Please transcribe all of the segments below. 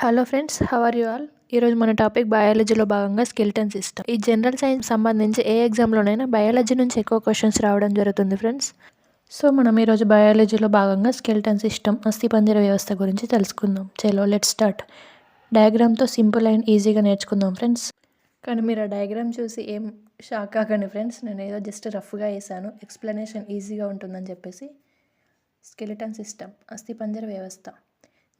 Hello friends how are you all ఈరోజు మన topic బయాలజీలో భాగంగా స్కెల్టన్ సిస్టమ్. ఈ జనరల్ సైన్స్ సంబంధించి ఏ ఎగ్జామ్లోనైనా బయాలజీ నుంచి ఎక్కువ క్వశ్చన్స్ రావడం జరుగుతుంది ఫ్రెండ్స్ సో మనం ఈరోజు బయాలజీలో భాగంగా స్కెల్టన్ సిస్టమ్ అస్థిపంజర వ్యవస్థ గురించి తెలుసుకుందాం. చలో లెట్ స్టార్ట్ డయాగ్రామ్తో సింపుల్ అండ్ ఈజీగా నేర్చుకుందాం ఫ్రెండ్స్ కానీ మీరు ఆ డయాగ్రామ్ చూసి ఏం షాక్ కాకండి ఫ్రెండ్స్ నేను ఏదో జస్ట్ రఫ్గా వేసాను ఎక్స్ప్లెనేషన్ ఈజీగా ఉంటుందని చెప్పేసి. స్కెలిటన్ సిస్టమ్ అస్థిపంజర వ్యవస్థ.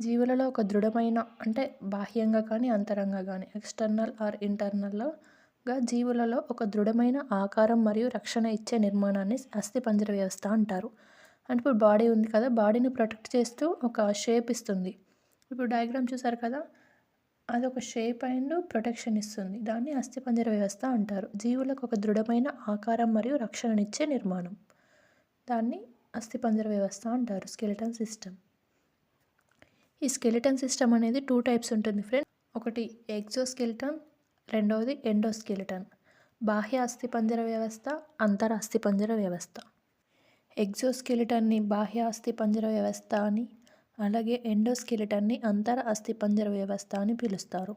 జీవులలో ఒక దృఢమైన అంటే బాహ్యంగా కానీ అంతరంగా కానీ ఎక్స్టర్నల్ ఆర్ ఇంటర్నల్గా జీవులలో ఒక దృఢమైన ఆకారం మరియు రక్షణ ఇచ్చే నిర్మాణాన్ని అస్థిపంజర వ్యవస్థ అంటారు. అంటే ఇప్పుడు బాడీ ఉంది కదా బాడీని ప్రొటెక్ట్ చేస్తూ ఒక షేప్ ఇస్తుంది. ఇప్పుడు డయాగ్రామ్ చూసారు కదా అది ఒక షేప్ అండ్ ప్రొటెక్షన్ ఇస్తుంది. దాన్ని అస్థిపంజర వ్యవస్థ అంటారు. జీవులకు ఒక దృఢమైన ఆకారం మరియు రక్షణనిచ్చే నిర్మాణం. దాన్ని అస్థిపంజర వ్యవస్థ అంటారు స్కెలిటన్ సిస్టమ్. ఈ స్కెలిటన్ సిస్టమ్ అనేది టూ టైప్స్ ఉంటుంది ఫ్రెండ్. ఒకటి ఎగ్జోస్కెలిటన్ రెండవది ఎండోస్కెలిటన్. బాహ్య అస్థిపంజర వ్యవస్థ అంతర అస్థిపంజర వ్యవస్థ. ఎగ్జోస్కెలిటన్ని బాహ్య అస్థిపంజర వ్యవస్థ అని అలాగే ఎండోస్కెలిటన్ని అంతర అస్థిపంజర వ్యవస్థ అని పిలుస్తారు.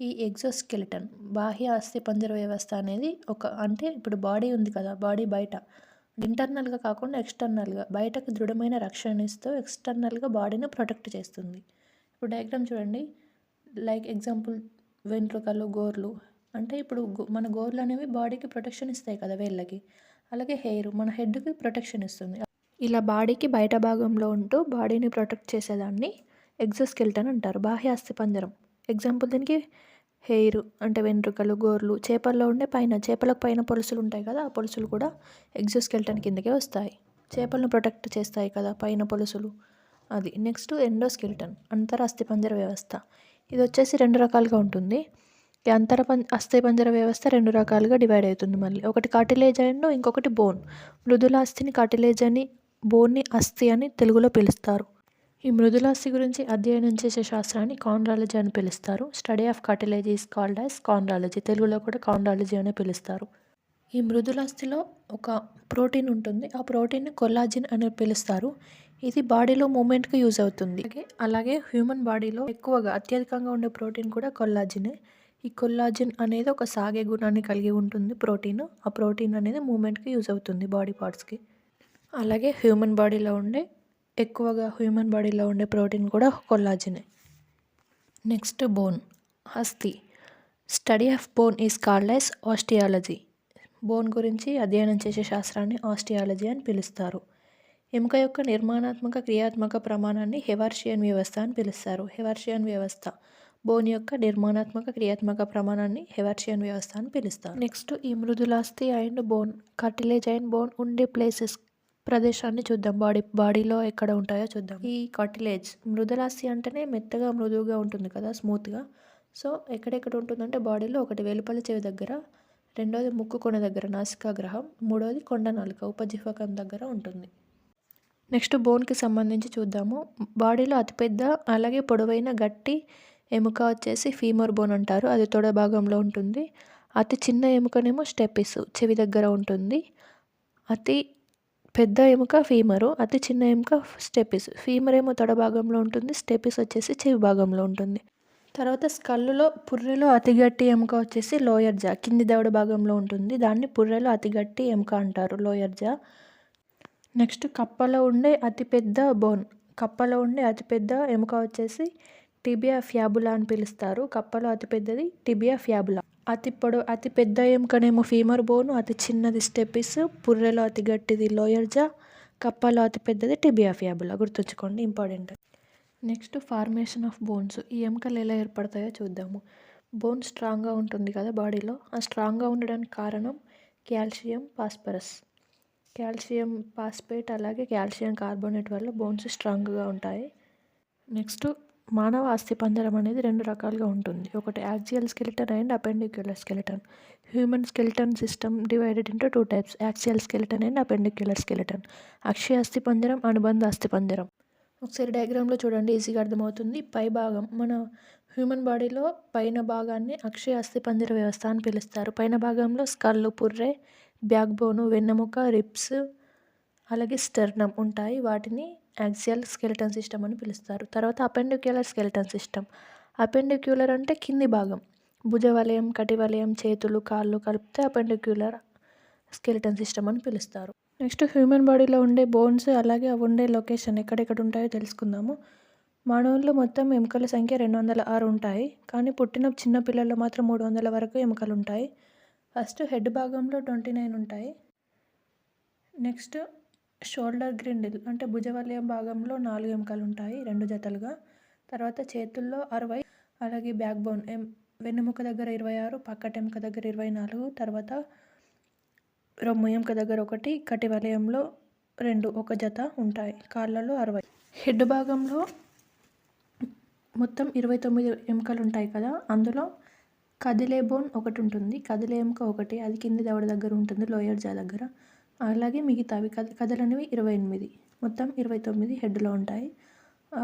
ఈ ఎగ్జోస్కెలిటన్ బాహ్య అస్థిపంజర వ్యవస్థ అనేది ఒక అంటే ఇప్పుడు బాడీ ఉంది కదా బాడీ బయట. ఇంటర్నల్గా కాకుండా ఎక్స్టర్నల్గా. బయటకు దృఢమైన రక్షణ ఇస్తూ ఎక్స్టర్నల్గా బాడీని ప్రొటెక్ట్ చేస్తుంది. ఇప్పుడు డయాగ్రామ్ చూడండి. లైక్ ఎగ్జాంపుల్ వెంట్రుకలు గోర్లు. అంటే ఇప్పుడు మన గోర్లు అనేవి బాడీకి ప్రొటెక్షన్ ఇస్తాయి కదా వేళ్ళకి. అలాగే హెయిర్ మన హెడ్కి ప్రొటెక్షన్ ఇస్తుంది. ఇలా బాడీకి బయట భాగంలో ఉంటూ బాడీని ప్రొటెక్ట్ చేసేదాన్ని ఎగ్జోస్కెల్టన్ అంటారు. బాహ్య అస్థిపంజరం ఎగ్జాంపుల్ దీనికి హెయిర్ అంటే వెంట్రుకలు గోర్లు చేపల్లో ఉండే పైన చేపలకు పైన పొలుసులు ఉంటాయి కదా ఆ పొలుసులు కూడా ఎగ్జోస్కెల్టన్ కిందకే వస్తాయి. చేపలను ప్రొటెక్ట్ చేస్తాయి కదా పైన పొలుసులు. అది నెక్స్ట్ ఎండోస్కెల్టన్ అంతర అస్థిపంజర వ్యవస్థ. ఇది వచ్చేసి రెండు రకాలుగా ఉంటుంది. ఈ అంతర అస్థిపంజర వ్యవస్థ రెండు రకాలుగా డివైడ్ అవుతుంది మళ్ళీ. ఒకటి కార్టిలేజ్ అండ్ ఇంకొకటి బోన్ మృదుల అస్థిని కార్టిలేజ్ అని బోన్ని అస్థి అని తెలుగులో పిలుస్తారు. ఈ మృదులాస్థి గురించి అధ్యయనం చేసే శాస్త్రాన్ని కాండ్రాలజీ అని పిలుస్తారు. Study of cartilage is called as chondrology. తెలుగులో కూడా కాండ్రాలజీ అని పిలుస్తారు. ఈ మృదులాస్థిలో ఒక ప్రోటీన్ ఉంటుంది. ఆ ప్రోటీన్ని కొల్లాజిన్ అని పిలుస్తారు. ఇది బాడీలో మూమెంట్కి యూజ్ అవుతుంది. అలాగే అలాగే హ్యూమన్ బాడీలో ఎక్కువగా అత్యధికంగా ఉండే ప్రోటీన్ కూడా కొల్లాజినే. ఈ కొల్లాజిన్ అనేది ఒక సాగే గుణాన్ని కలిగి ఉంటుంది. ప్రోటీన్ ఆ ప్రోటీన్ అనేది మూమెంట్కి యూజ్ అవుతుంది బాడీ పార్ట్స్కి. అలాగే హ్యూమన్ బాడీలో ఉండే ఎక్కువగా హ్యూమన్ బాడీలో ఉండే ప్రోటీన్ కూడా కొల్లాజినే నెక్స్ట్ బోన్ అస్థి study of bone is called as osteology bone గురించి అధ్యయనం చేసే శాస్త్రాన్ని ఆస్టియాలజీ అని పిలుస్తారు. ఎముక యొక్క నిర్మాణాత్మక క్రియాత్మక ప్రమాణాన్ని హెవార్షియన్ వ్యవస్థ అని పిలుస్తారు. హెవార్షియన్ వ్యవస్థ. బోన్ యొక్క నిర్మాణాత్మక క్రియాత్మక ప్రమాణాన్ని హెవార్షియన్ వ్యవస్థ అని పిలుస్తారు. నెక్స్ట్ ఈ మృదులాస్థి and bone cartilage and bone ఉండే ప్లేసెస్ ప్రదేశాన్ని చూద్దాం. బాడీ బాడీలో ఎక్కడ ఉంటాయో చూద్దాం. ఈ కటిలేజ్ మృదులాస్థి అంటేనే మెత్తగా మృదువుగా ఉంటుంది కదా స్మూత్గా. సో ఎక్కడెక్కడ ఉంటుందంటే బాడీలో ఒకటి వెలుపల చెవి దగ్గర రెండోది ముక్కు కొన దగ్గర నాసికాగ్రహం మూడోది కొండ నాలుక ఉపజీవకం దగ్గర ఉంటుంది. నెక్స్ట్ బోన్కి సంబంధించి చూద్దాము. బాడీలో అతిపెద్ద అలాగే పొడవైన గట్టి ఎముక వచ్చేసి ఫీమర్ బోన్ అంటారు. అది తొడ భాగంలో ఉంటుంది. అతి చిన్న ఎముకనేమో స్టెపిస్ చెవి దగ్గర ఉంటుంది. అతి పెద్ద ఎముక ఫీమరు అతి చిన్న ఎముక స్టెపిస్ ఫీమర్ ఏమో తొడ భాగంలో ఉంటుంది స్టెపిస్ వచ్చేసి చెవి భాగంలో ఉంటుంది. తర్వాత స్కల్లులో పుర్రెలో అతిగట్టి ఎముక వచ్చేసి లోయర్ జా కింది దవడ భాగంలో ఉంటుంది. దాన్ని పుర్రెలో అతిగట్టి ఎముక అంటారు లోయర్ జా. నెక్స్ట్ కప్పలో ఉండే అతిపెద్ద బోన్ కప్పలో ఉండే అతిపెద్ద ఎముక వచ్చేసి టిబియా ఫ్యాబులా అని పిలుస్తారు. కప్పలో అతిపెద్దది టిబియా ఫ్యాబులా. అతి పొడ అతి పెద్ద ఎముకనేమో ఫీమర్ బోను అతి చిన్నది స్టెపిస్ పుర్రెలో అతి గట్టిది లోయర్ జా కప్పలో అతి పెద్దది టిబియా ఫియాబులా గుర్తుంచుకోండి important next formation of bones ఈ ఎముకలు ఎలా ఏర్పడతాయో చూద్దాము. బోన్ స్ట్రాంగ్గా ఉంటుంది కదా బాడీలో ఆ స్ట్రాంగ్గా ఉండడానికి కారణం కాల్షియం పాస్పరస్ కాల్షియం పాస్పేట్ అలాగే కాల్షియం కార్బోనేట్ వల్ల బోన్స్ స్ట్రాంగ్గా ఉంటాయి. నెక్స్ట్ మానవ అస్థిపంజరం అనేది రెండు రకాలుగా ఉంటుంది. ఒకటి axial skeleton and appendicular skeleton. Human skeleton system divided into two types axial skeleton and appendicular skeleton. అక్షయ అస్థిపంజరం అనుబంధ అస్థిపంజరం ఒకసారి డయాగ్రామ్లో చూడండి ఈజీగా అర్థమవుతుంది. పై భాగం మన హ్యూమన్ బాడీలో పైన భాగాన్ని అక్షయ అస్థిపంజర వ్యవస్థ అని పిలుస్తారు. పైన భాగంలో స్కల్లు పుర్రె బ్యాక్ బోను వెన్నెముక రిప్స్ అలాగే స్టర్నం ఉంటాయి. వాటిని యాక్సియల్ స్కెలిటన్ సిస్టమ్ అని పిలుస్తారు. తర్వాత అపెండిక్యులర్ స్కెలిటన్ సిస్టమ్. అపెండిక్యులర్ అంటే కింది భాగం. భుజవలయం కటివలయం చేతులు కాళ్ళు కలిపితే అపెండిక్యులర్ స్కెలిటన్ సిస్టమ్ అని పిలుస్తారు. నెక్స్ట్ హ్యూమన్ బాడీలో ఉండే బోన్స్ అలాగే అవి ఉండే లొకేషన్ ఎక్కడెక్కడ ఉంటాయో తెలుసుకుందాము. మానవుల్లో మొత్తం ఎముకల సంఖ్య రెండు వందల ఆరు ఉంటాయి. కానీ పుట్టిన చిన్న పిల్లల్లో మాత్రం మూడు వందల వరకు ఎముకలు ఉంటాయి. ఫస్ట్ హెడ్ భాగంలో ట్వంటీ నైన్ ఉంటాయి. నెక్స్ట్ షోల్డర్ గ్రిండిల్ అంటే భుజవలయం భాగంలో నాలుగు ఎముకలు ఉంటాయి రెండు జతలుగా. తర్వాత చేతుల్లో అరవై అలాగే బ్యాక్ బోన్ ఎం వెన్నెముక దగ్గర ఇరవై ఆరు పక్కటెముక దగ్గర ఇరవై నాలుగు తర్వాత రొమ్ము ఎముక దగ్గర ఒకటి కటి వలయంలో రెండు ఒక జత ఉంటాయి కాళ్ళలో అరవై. హెడ్ భాగంలో మొత్తం ఇరవై తొమ్మిది ఎముకలు ఉంటాయి కదా అందులో కదిలే బోన్ ఒకటి ఉంటుంది కదిలే ఎముక ఒకటి అది కింది దవడ దగ్గర ఉంటుంది లోయర్ జా దగ్గర. అలాగే మిగతావి కథ కథలనేవి ఇరవై ఎనిమిది. మొత్తం ఇరవై తొమ్మిది హెడ్లో ఉంటాయి.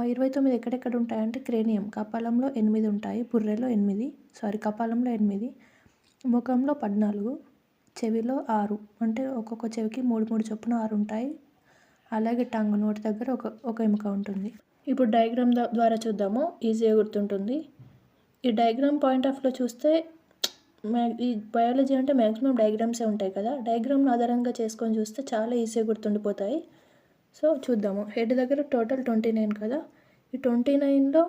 ఇరవై తొమ్మిది ఎక్కడెక్కడ ఉంటాయంటే క్రేనియం. కపాలంలో ఎనిమిది ఉంటాయి బుర్రెలో ఎనిమిది సారీ కపాలంలో ఎనిమిది ముఖంలో పద్నాలుగు చెవిలో ఆరు. అంటే ఒక్కొక్క చెవికి మూడు మూడు చొప్పున ఆరు ఉంటాయి. అలాగే టంగ్ నోటి దగ్గర ఒక ఒక ఎముక ఉంటుంది. ఇప్పుడు డయాగ్రామ్ ద్వారా చూద్దాము. ఈజీగా గుర్తుంటుంది. ఈ డయాగ్రామ్ పాయింట్ ఆఫ్లో చూస్తే మ్యా ఈ బయాలజీ అంటే మ్యాక్సిమం డయాగ్రామ్సే ఉంటాయి కదా. డయాగ్రామ్ను ఆధారంగా చేసుకొని చూస్తే చాలా ఈజీగా గుర్తుండిపోతాయి. సో చూద్దాము. హెడ్ దగ్గర టోటల్ ట్వంటీ నైన్ కదా. ఈ ట్వంటీ నైన్లో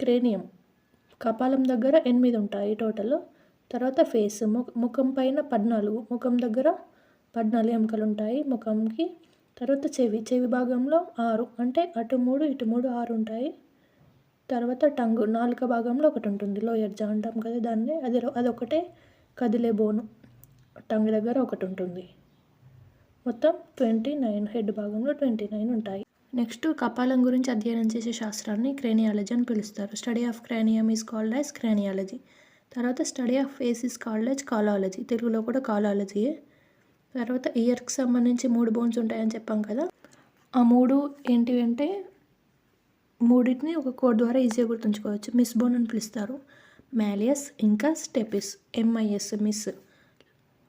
క్రేనియం కపాలం దగ్గర ఎనిమిది ఉంటాయి టోటల్. తర్వాత ఫేస్ ముఖం పైన పద్నాలుగు ముఖం దగ్గర పద్నాలుగు ఎముకలు ఉంటాయి ముఖంకి. తర్వాత చెవి చెవి భాగంలో ఆరు అంటే అటు మూడు ఇటు మూడు ఆరు ఉంటాయి. తర్వాత టంగు నాలుక భాగంలో ఒకటి ఉంటుంది లోయర్ జా అంటాం కదా దాన్ని. అది అదొకటే కదిలే బోను. టంగ్ దగ్గర ఒకటి ఉంటుంది. మొత్తం ట్వంటీ నైన్ హెడ్ భాగంలో ట్వంటీ నైన్ ఉంటాయి. నెక్స్ట్ కపాలం గురించి అధ్యయనం చేసే శాస్త్రాన్ని క్రేనియాలజీ అని పిలుస్తారు. Study of cranium is called as craniology. తర్వాత study of face is called as calology. తెలుగులో కూడా కాలాలజీయే తర్వాత ఇయర్కి సంబంధించి మూడు బోన్స్ ఉంటాయని చెప్పాం కదా. ఆ మూడు ఏంటి అంటే మూడింటిని ఒక కోడ్ ద్వారా ఈజీగా గుర్తుంచుకోవచ్చు. మిస్ బోన్ అని పిలుస్తారు. మ్యాలియస్ ఇంకా స్టెపిస్ ఎంఐఎస్ మిస్.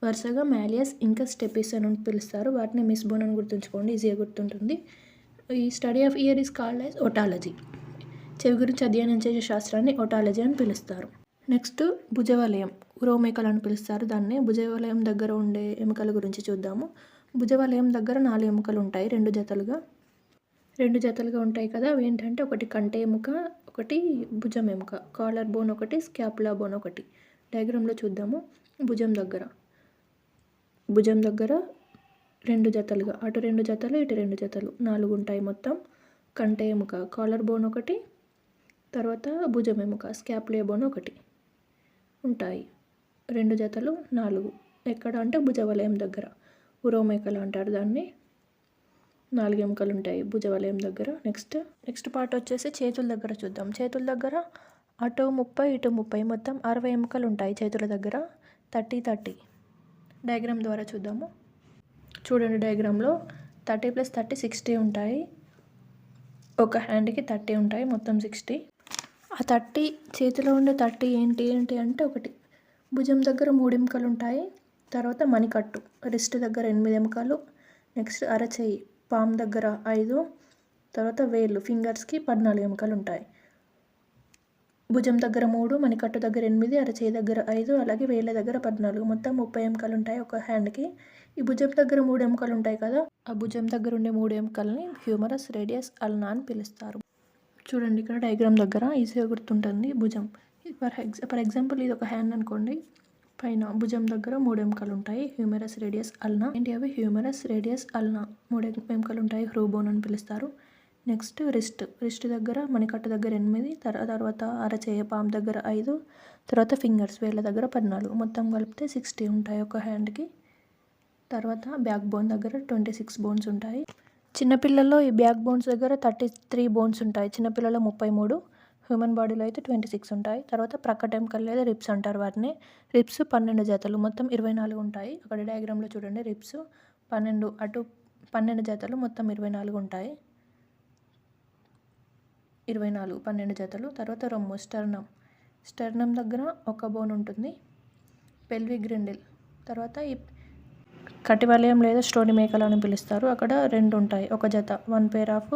వరుసగా మ్యాలియస్ ఇంకా స్టెపిస్ అని పిలుస్తారు. వాటిని మిస్ బోన్ అని గుర్తుంచుకోండి. ఈజీగా గుర్తుంటుంది. ఈ study of ear is called as otology. చెవి గురించి అధ్యయనం చేసే శాస్త్రాన్ని ఒటాలజీ అని పిలుస్తారు. నెక్స్ట్ భుజవలయం. ఉరోమేకలు అని పిలుస్తారు. దాన్ని భుజవలయం దగ్గర ఉండే ఎముకల గురించి చూద్దాము. భుజవలయం దగ్గర నాలుగు ఎముకలు ఉంటాయి. రెండు జతలుగా. రెండు జతలుగా ఉంటాయి కదా అవి ఏంటంటే ఒకటి కంటే ఎముక ఒకటి భుజం ఎముక కాలర్ బోన్ ఒకటి స్కాపులా బోన్ ఒకటి. డయాగ్రామ్లో చూద్దాము. భుజం దగ్గర. భుజం దగ్గర రెండు జతలుగా. అటు రెండు జతలు ఇటు రెండు జతలు. నాలుగు ఉంటాయి మొత్తం. కంటే ఎముక కాలర్ బోన్ ఒకటి తర్వాత భుజం ఎముక స్కాప్లే బోన్ ఒకటి ఉంటాయి. రెండు జతలు నాలుగు. ఎక్కడ అంటే భుజవలయం దగ్గర. ఉరోమేకలు అంటారు దాన్ని. నాలుగు ఎముకలు ఉంటాయి భుజవలయం దగ్గర. నెక్స్ట్ నెక్స్ట్ పార్ట్ వచ్చేసి చేతుల దగ్గర చూద్దాం. చేతుల దగ్గర అటు ముప్పై ఇటు ముప్పై మొత్తం అరవై ఎముకలు ఉంటాయి చేతుల దగ్గర. Thirty thirty. డయాగ్రామ్ ద్వారా చూద్దాము. చూడండి డయాగ్రామ్లో థర్టీ ప్లస్ థర్టీ సిక్స్టీ ఉంటాయి. ఒక హ్యాండ్కి థర్టీ ఉంటాయి మొత్తం సిక్స్టీ. ఆ థర్టీ చేతిలో ఉండే థర్టీ ఏంటి ఏంటి అంటే ఒకటి. భుజం దగ్గర మూడు ఎముకలు ఉంటాయి తర్వాత మణికట్టు. రిస్ట్ దగ్గర ఎనిమిది ఎముకలు. నెక్స్ట్ అరచేయి. పామ్ దగ్గర ఐదు తర్వాత వేళ్ళు ఫింగర్స్కి పద్నాలుగు ఎముకలు ఉంటాయి. భుజం దగ్గర మూడు మణికట్టు దగ్గర ఎనిమిది అరచేయి దగ్గర ఐదు అలాగే వేళ్ళ దగ్గర పద్నాలుగు. మొత్తం ముప్పై ఎముకలు ఉంటాయి ఒక హ్యాండ్కి. ఈ భుజం దగ్గర మూడు ఎముకలు ఉంటాయి కదా ఆ భుజం దగ్గర ఉండే మూడు ఎముకల్ని హ్యూమరస్ రేడియస్ అల్నా అని పిలుస్తారు. చూడండి ఇక్కడ డయాగ్రామ్ దగ్గర ఈజీగా గుర్తుంటుంది భుజం. ఫర్ ఎగ్జా ఫర్ ఎగ్జాంపుల్ ఇది ఒక హ్యాండ్ అనుకోండి. పైన భుజం దగ్గర మూడు ఎముకలు ఉంటాయి హ్యూమరస్ రేడియస్ అల్నా. ఏంటి అవి? Humerus radius ulna. మూడు ఎముకలు ఉంటాయి హ్రూబోన్ అని పిలుస్తారు. Next wrist. రిస్ట్ దగ్గర మణికట్ట దగ్గర ఎనిమిది తర్వాత అరచేయ పామ్ దగ్గర ఐదు తర్వాత ఫింగర్స్ వేళ్ళ దగ్గర పద్నాలుగు. మొత్తం కలిపితే సిక్స్టీ ఉంటాయి ఒక హ్యాండ్కి. తర్వాత బ్యాక్ బోన్ దగ్గర ట్వంటీ సిక్స్ బోన్స్ ఉంటాయి. చిన్నపిల్లల్లో ఈ బ్యాక్ బోన్స్ దగ్గర థర్టీ త్రీ బోన్స్ ఉంటాయి. చిన్నపిల్లల్లో ముప్పై మూడు హ్యూమన్ బాడీలో అయితే ట్వంటీ సిక్స్ ఉంటాయి. తర్వాత ప్రక్కటెంకల్ లేదా రిప్స్ అంటారు వాటిని. రిప్స్ పన్నెండు జతలు. మొత్తం ఇరవై నాలుగు ఉంటాయి. అక్కడ డయాగ్రామ్లో చూడండి. రిప్స్ పన్నెండు అటు పన్నెండు జతలు. మొత్తం ఇరవై నాలుగు ఉంటాయి. ఇరవై నాలుగు పన్నెండు జతలు. తర్వాత రొమ్ము స్టర్నం స్టర్నం దగ్గర ఒక బోన్ ఉంటుంది. పెల్వి గ్రిండిల్ తర్వాత ఈ కటివలయం లేదా స్టోని మేకలు అని పిలుస్తారు. అక్కడ రెండు ఉంటాయి. ఒక జత. వన్ పేర్ ఆఫ్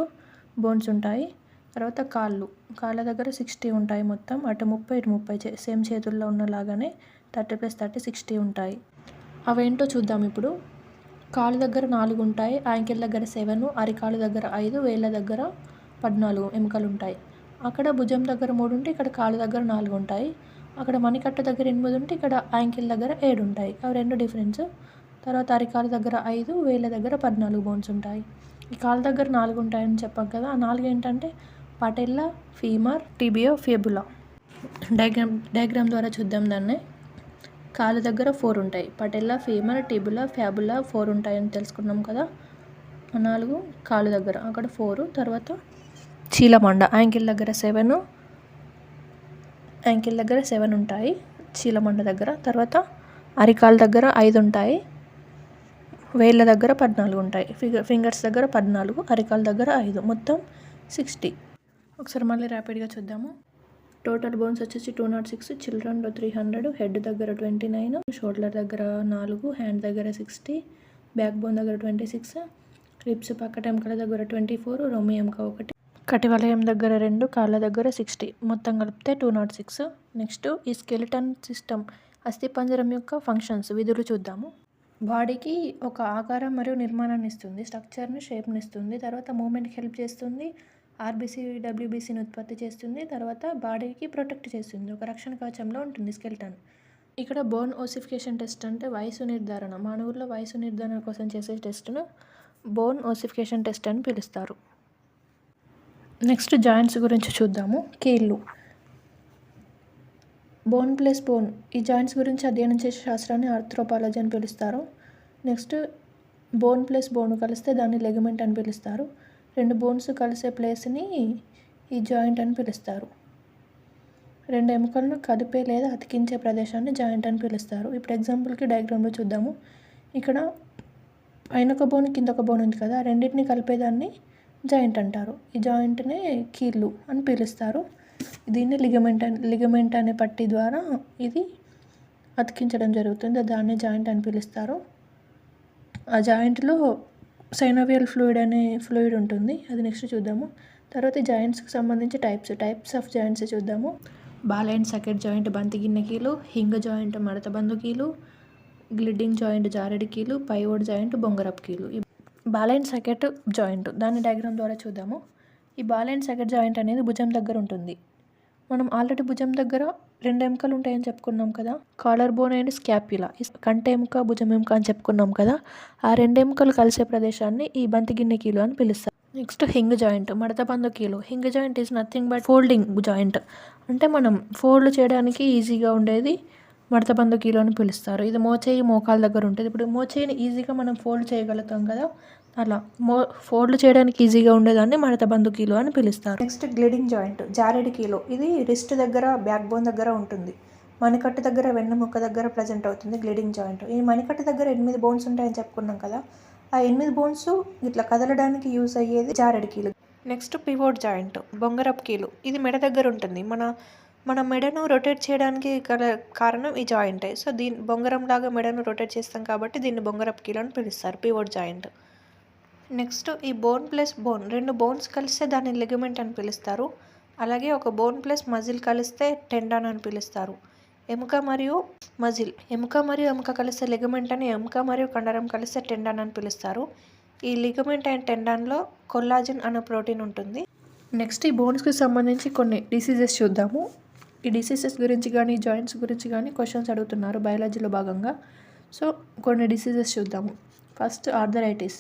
బోన్స్ ఉంటాయి. తర్వాత కాళ్ళు. కాళ్ళ దగ్గర సిక్స్టీ ఉంటాయి మొత్తం. అటు ముప్పై ఇటు ముప్పై చే- సేమ్ చేతుల్లో ఉన్నలాగానే థర్టీ ప్లస్ థర్టీ సిక్స్టీ ఉంటాయి. అవేంటో చూద్దాం ఇప్పుడు. కాలు దగ్గర నాలుగు ఉంటాయి. యాంకిల్ దగ్గర సెవెన్ అరికాలు దగ్గర ఐదు వేళ్ళ దగ్గర పద్నాలుగు ఎముకలు ఉంటాయి. అక్కడ భుజం దగ్గర మూడు ఉంటే ఇక్కడ కాలు దగ్గర నాలుగు ఉంటాయి. అక్కడ మణికట్ట దగ్గర ఎనిమిది ఉంటే ఇక్కడ యాంకిల్ దగ్గర ఏడు ఉంటాయి. అవి రెండు డిఫరెన్స్ తర్వాత అరికాలు దగ్గర ఐదు వేళ్ళ దగ్గర పద్నాలుగు బోన్స్ ఉంటాయి. ఈ కాలు దగ్గర నాలుగు ఉంటాయని చెప్పాం కదా. ఆ నాలుగు ఏంటంటే patella femur tibia fibula. Diagram diagram ద్వారా చూద్దాం దాన్ని. కాలు దగ్గర ఫోర్ ఉంటాయి. Patella femur tibia fibula four ఉంటాయని తెలుసుకున్నాం కదా. నాలుగు కాలు దగ్గర. అక్కడ ఫోర్ తర్వాత చీలమండ. యాంకిల్ దగ్గర సెవెన్ యాంకిల్ దగ్గర సెవెన్ ఉంటాయి. చీలమండ దగ్గర. తర్వాత అరికాల దగ్గర ఐదు ఉంటాయి. వేళ్ళ దగ్గర పద్నాలుగు ఉంటాయి. ఫింగర్స్ దగ్గర పద్నాలుగు అరికాల దగ్గర ఐదు. మొత్తం సిక్స్టీ. ఒకసారి మళ్ళీ ర్యాపిడ్గా చూద్దాము. టోటల్ బోన్స్ వచ్చేసి టూ నాట్ సిక్స్ చిల్డ్రన్లో త్రీ హండ్రెడ్ హెడ్ దగ్గర ట్వంటీ నైన్ షోల్డర్ దగ్గర నాలుగు హ్యాండ్ దగ్గర సిక్స్టీ బ్యాక్ బోన్ దగ్గర ట్వంటీ సిక్స్ రిప్స్ పక్కట ఎముకల దగ్గర ట్వంటీ ఫోర్ రొమ్మి ఎముక ఒకటి. కటి వలయం దగ్గర రెండు కాళ్ళ దగ్గర సిక్స్టీ. మొత్తం కలిపితే టూ నాట్ సిక్స్. నెక్స్ట్ ఈ స్కెలిటన్ సిస్టమ్ అస్థిపంజరం యొక్క ఫంక్షన్స్ విధులు చూద్దాము. బాడీకి ఒక ఆకారం మరియు నిర్మాణాన్ని ఇస్తుంది స్ట్రక్చర్ని షేప్ని ఇస్తుంది తర్వాత మూమెంట్కి హెల్ప్ చేస్తుంది ఆర్బీసీ డబ్ల్యూబీసీని ఉత్పత్తి చేస్తుంది. తర్వాత బాడీకి ప్రొటెక్ట్ చేస్తుంది. ఒక రక్షణ కవచంలో ఉంటుంది స్కెల్టన్. ఇక్కడ బోన్ ఓసిఫికేషన్ టెస్ట్ అంటే వయసు నిర్ధారణ. మానవుల్లో వయసు నిర్ధారణ కోసం చేసే టెస్ట్ను బోన్ ఓసిఫికేషన్ టెస్ట్ అని పిలుస్తారు. నెక్స్ట్ జాయింట్స్ గురించి చూద్దాము. కీళ్ళు. Bone plus bone. ఈ జాయింట్స్ గురించి అధ్యయనం చేసే శాస్త్రాన్ని ఆర్థ్రోపాలజీ అని పిలుస్తారు. నెక్స్ట్ బోన్ ప్లస్ బోన్ కలిస్తే దాన్ని లెగమెంట్ అని పిలుస్తారు. రెండు బోన్స్ కలిసే ప్లేస్ని ఈ జాయింట్ అని పిలుస్తారు. రెండు ఎముకలను కదిపే లేదా అతికించే ప్రదేశాన్ని జాయింట్ అని పిలుస్తారు. ఇప్పుడు ఎగ్జాంపుల్కి డయాగ్రామ్లో చూద్దాము. ఇక్కడ పైన ఒక బోన్ కింద ఒక బోన్ ఉంది కదా రెండింటిని కలిపేదాన్ని జాయింట్ అంటారు. ఈ జాయింట్నే కీళ్ళు అని పిలుస్తారు. దీన్ని లిగమెంట్ అని లిగమెంట్ అనే పట్టి ద్వారా ఇది అతికించడం జరుగుతుంది. దాన్ని జాయింట్ అని పిలుస్తారు. ఆ జాయింట్లో సైనోవియల్ ఫ్లూయిడ్ అనే ఫ్లూయిడ్ ఉంటుంది అది నెక్స్ట్ చూద్దాము. తర్వాత జాయింట్స్కి సంబంధించి టైప్స్ టైప్స్ ఆఫ్ జాయింట్స్ చూద్దాము. బాల్ అండ్ సకెట్ జాయింట్ బంతి గిన్నె కీలు హింగ జాయింట్ మడత బంధు కీలు గ్లిడ్డింగ్ జాయింట్ జారెడి కీలు పైవోడ్ జాయింట్ బొంగరపు కీలు. ఈ బాల్ అండ్ సకెట్ జాయింట్ దాని డయాగ్రామ్ ద్వారా చూద్దాము. ఈ బాల్ అండ్ సకెట్ జాయింట్ అనేది భుజం దగ్గర ఉంటుంది. మనం ఆల్రెడీ భుజం దగ్గర రెండు ఎముకలు ఉంటాయని చెప్పుకున్నాం కదా. Collar bone and scapula. కంట ఎముక భుజం ఎముక అని చెప్పుకున్నాం కదా. ఆ రెండు ఎముకలు కలిసే ప్రదేశాన్ని ఈ బంతి గిన్నె కీలు అని పిలుస్తారు. నెక్స్ట్ హింగ్ జాయింట్ మడత బంధు కీలు. Hinge joint is nothing but folding joint. అంటే మనం ఫోల్డ్ చేయడానికి ఈజీగా ఉండేది మడత బందు కీలు అని పిలుస్తారు. ఇది మోచేయి మోకాల దగ్గర ఉంటుంది. ఇప్పుడు మోచేయిని ఈజీగా మనం ఫోల్డ్ చేయగలుగుతాం కదా? అలా. మో ఫోల్డ్ చేయడానికి ఈజీగా ఉండేదాన్ని మడత బందు కీలు అని పిలుస్తారు. నెక్స్ట్ గ్లిడింగ్ జాయింట్ జారెడి కీలు. ఇది రిస్ట్ దగ్గర బ్యాక్ బోన్ దగ్గర ఉంటుంది. మణికట్టు దగ్గర వెన్నెముక్క దగ్గర ప్రజెంట్ అవుతుంది గ్లిడింగ్ జాయింట్. ఈ మణికట్టు దగ్గర ఎనిమిది బోన్స్ ఉంటాయని చెప్పుకున్నాం కదా? ఆ ఎనిమిది బోన్స్ ఇట్లా కదలడానికి యూస్ అయ్యేది జారెడి కీలు. నెక్స్ట్ పివోట్ జాయింట్ బొంగరపు కీలు. ఇది మెడ దగ్గర ఉంటుంది. మన మన మెడను రొటేట్ చేయడానికి గల కారణం ఈ జాయింటే. సో దీని బొంగరం లాగా మెడను రొటేట్ చేస్తాం కాబట్టి దీన్ని బొంగరపు కీలు అని పిలుస్తారు పివోట్ జాయింట్. నెక్స్ట్ ఈ బోన్ ప్లస్ బోన్ రెండు బోన్స్ కలిస్తే దాన్ని లిగమెంట్ అని పిలుస్తారు. అలాగే ఒక బోన్ ప్లస్ మజిల్ కలిస్తే టెండాన్ అని పిలుస్తారు. ఎముక మరియు మజిల్ ఎముక మరియు ఎముక కలిస్తే లిగమెంట్ అని ఎముక మరియు కండరం కలిస్తే టెండాన్ అని పిలుస్తారు. ఈ లిగమెంట్ అండ్ టెండాన్లో కొల్లాజిన్ అనే ప్రోటీన్ ఉంటుంది. నెక్స్ట్ ఈ బోన్స్కి సంబంధించి కొన్ని డిసీజెస్ చూద్దాము. ఈ డిసీజెస్ గురించి కానీ జాయింట్స్ గురించి కానీ క్వశ్చన్స్ అడుగుతున్నారు బయాలజీలో భాగంగా. సో కొన్ని డిసీజెస్ చూద్దాము. ఫస్ట్ ఆర్థరైటిస్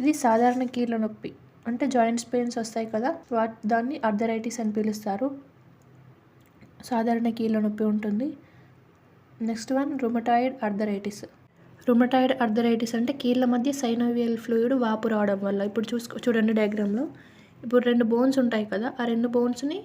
ఇది సాధారణ కీళ్ళ నొప్పి. అంటే జాయింట్స్ పెయిన్స్ వస్తాయి కదా వా దాన్ని ఆర్థరైటిస్ అని పిలుస్తారు. సాధారణ కీళ్ళ నొప్పి ఉంటుంది. Next one rheumatoid arthritis rheumatoid arthritis అంటే కీళ్ళ మధ్య సైనోవియల్ ఫ్లూయిడ్ వాపు రావడం వల్ల ఇప్పుడు చూసుకో చూడండి డయాగ్రామ్లో ఇప్పుడు రెండు బోన్స్ ఉంటాయి కదా ఆ రెండు బోన్స్ని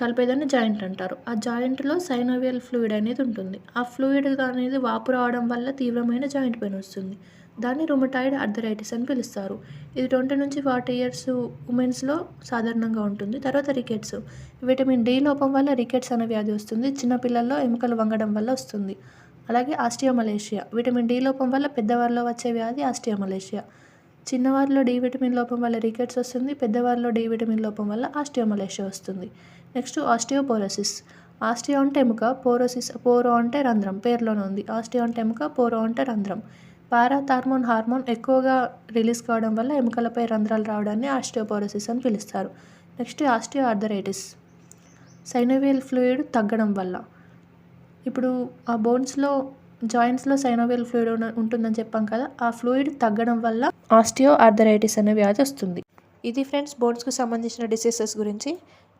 కలిపేదాన్ని జాయింట్ అంటారు. ఆ జాయింట్లో సైనోవియల్ ఫ్లూయిడ్ అనేది ఉంటుంది. ఆ ఫ్లూయిడ్ అనేది వాపు రావడం వల్ల తీవ్రమైన జాయింట్ పెయిన్ వస్తుంది. దాన్ని రుమటాయిడ్ ఆర్థరైటిస్ అని పిలుస్తారు. ఇది ట్వంటీ నుంచి ఫార్టీ ఇయర్స్ ఉమెన్స్లో సాధారణంగా ఉంటుంది. తర్వాత రికెట్స్ విటమిన్ డి లోపం వల్ల రికెట్స్ అనే వ్యాధి వస్తుంది. చిన్నపిల్లల్లో ఎముకలు వంగడం వల్ల వస్తుంది. అలాగే ఆస్టియామలేషియా విటమిన్ డి లోపం వల్ల పెద్దవారిలో వచ్చే వ్యాధి ఆస్టియామలేషియా చిన్నవారిలో డి విటమిన్ లోపం వల్ల రికెట్స్ వస్తుంది. పెద్దవారిలో డి విటమిన్ లోపం వల్ల ఆస్టియోమలేషియా వస్తుంది. Next osteoporosis. ఆస్టియో అంటే ఎముక పోరోసిస్ పోరో అంటే రంధ్రం పేరులోనే ఉంది. ఆస్టియో అంటే ఎముక పోరో అంటే రంధ్రం. పారాథార్మోన్ హార్మోన్ ఎక్కువగా రిలీజ్ కావడం వల్ల ఎముకలపై రంధ్రాలు రావడాన్ని ఆస్టియోపోరోసిస్ అని పిలుస్తారు. Next osteo arthritis synovial fluid తగ్గడం వల్ల. ఇప్పుడు ఆ బోన్స్లో జాయింట్స్లో సైనోవియల్ ఫ్లూయిడ్ ఉంటుందని చెప్పాం కదా ఆ ఫ్లూయిడ్ తగ్గడం వల్ల ఆస్టియో ఆర్థరైటిస్ అనే వ్యాధి వస్తుంది. ఇది ఫ్రెండ్స్ బోన్స్కు సంబంధించిన డిసీజెస్ గురించి.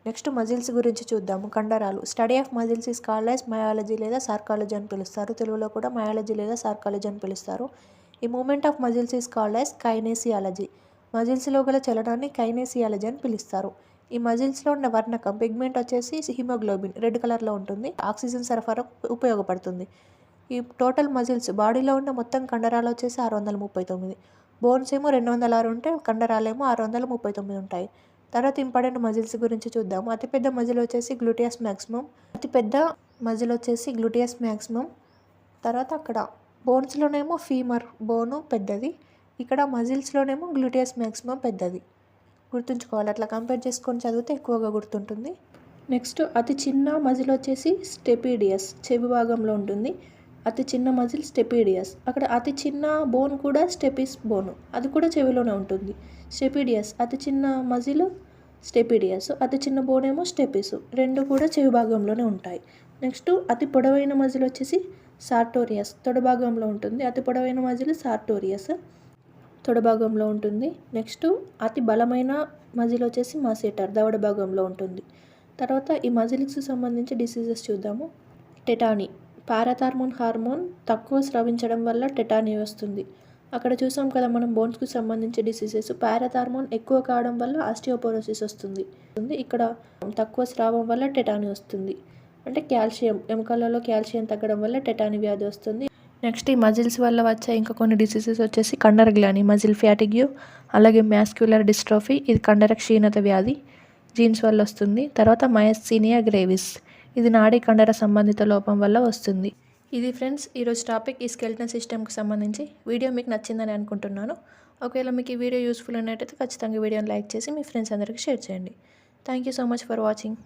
నెక్స్ట్ మజిల్స్ గురించి చూద్దాము. కండరాలు. Study of muscles is called as myology లేదా సార్కాలజీ అని పిలుస్తారు. తెలుగులో కూడా మయాలజీ లేదా సార్కాలజీ అని పిలుస్తారు. ఈ movement of muscles is called as kinesiology. మజిల్స్లో గల చలనాన్ని కైనేసియాలజీ అని పిలుస్తారు. ఈ మజిల్స్లో ఉన్న వర్ణకం పిగ్మెంట్ వచ్చేసి హిమోగ్లోబిన్ రెడ్ కలర్లో ఉంటుంది. ఆక్సిజన్ సరఫరా ఉపయోగపడుతుంది. ఈ టోటల్ మజిల్స్ బాడీలో ఉన్న మొత్తం కండరాలు వచ్చేసి ఆరు వందల ముప్పై తొమ్మిది. బోన్స్ ఏమో రెండు వందల ఆరు ఉంటే కండరాలేమో ఆరు వందల ముప్పై తొమ్మిది ఉంటాయి. తర్వాత ఇంపార్టెంట్ మజిల్స్ గురించి చూద్దాము. అతిపెద్ద మజిల్ వచ్చేసి గ్లూటియస్ మ్యాక్సిమం అతిపెద్ద మజిల్ వచ్చేసి గ్లూటియస్ మ్యాక్సిమం తర్వాత అక్కడ బోన్స్లోనేమో ఫీమర్ బోను పెద్దది. ఇక్కడ మజిల్స్లోనేమో గ్లూటియస్ మ్యాక్సిమం పెద్దది. గుర్తుంచుకోవాలి. అట్లా కంపేర్ చేసుకొని చదివితే ఎక్కువగా గుర్తుంటుంది. నెక్స్ట్ అతి చిన్న మజిల్ వచ్చేసి స్టెపీడియస్ చెవి భాగంలో ఉంటుంది. అతి చిన్న మజిల్ స్టెపీడియస్. అక్కడ అతి చిన్న బోన్ కూడా స్టెపిస్ బోన్. అది కూడా చెవిలోనే ఉంటుంది. స్టెపిడియస్. అతి చిన్న మజిల్ స్టెపిడియస్. అతి చిన్న బోన్ ఏమో స్టెపిస్. రెండు కూడా చెవి భాగంలోనే ఉంటాయి. నెక్స్ట్ అతి పొడవైన మజిల్ వచ్చేసి సార్టోరియస్. తొడభాగంలో ఉంటుంది. అతి పొడవైన మజిల్ సార్టోరియస్. తొడభాగంలో ఉంటుంది. నెక్స్ట్ అతి బలమైన మజిల్ వచ్చేసి మాసేటర్ దవడ భాగంలో ఉంటుంది. తర్వాత ఈ మజిల్స్కి సంబంధించి డిసీజెస్ చూద్దాము. టెటానీ. పారాథార్మోన్ హార్మోన్ తక్కువ స్రవించడం వల్ల టెటానీ వస్తుంది. అక్కడ చూసాం కదా మనం బోన్స్కి సంబంధించి డిసీజెస్. పారాథార్మోన్ ఎక్కువ కావడం వల్ల ఆస్టియోపోరోసిస్ వస్తుంది. ఇక్కడ తక్కువ స్రావం వల్ల టెటానీ వస్తుంది. అంటే కాల్షియం ఎముకలలో కాల్షియం తగ్గడం వల్ల టెటానీ వ్యాధి వస్తుంది. నెక్స్ట్ ఈ మజిల్స్ వల్ల వచ్చే ఇంకా కొన్ని డిసీజెస్ వచ్చేసి కండర గ్లాని మజిల్ ఫ్యాటిగ్యూ అలాగే మ్యాస్క్యులర్ డిస్ట్రోఫీ ఇది కండర క్షీణత వ్యాధి జీన్స్ వల్ల వస్తుంది. తర్వాత మయస్సీనియా గ్రేవిస్. ఇది నాడీ కండర సంబంధిత లోపం వల్ల వస్తుంది. ఇది ఫ్రెండ్స్ ఈరోజు టాపిక్ ఈ స్కెల్టన్ సిస్టమ్కి సంబంధించి. వీడియో మీకు నచ్చిందని అనుకుంటున్నాను. ఒకవేళ మీకు ఈ వీడియో యూస్ఫుల్ అయినట్టయితే ఖచ్చితంగా వీడియోని లైక్ చేసి మీ ఫ్రెండ్స్ అందరికీ షేర్ చేయండి. Thank you so much for watching.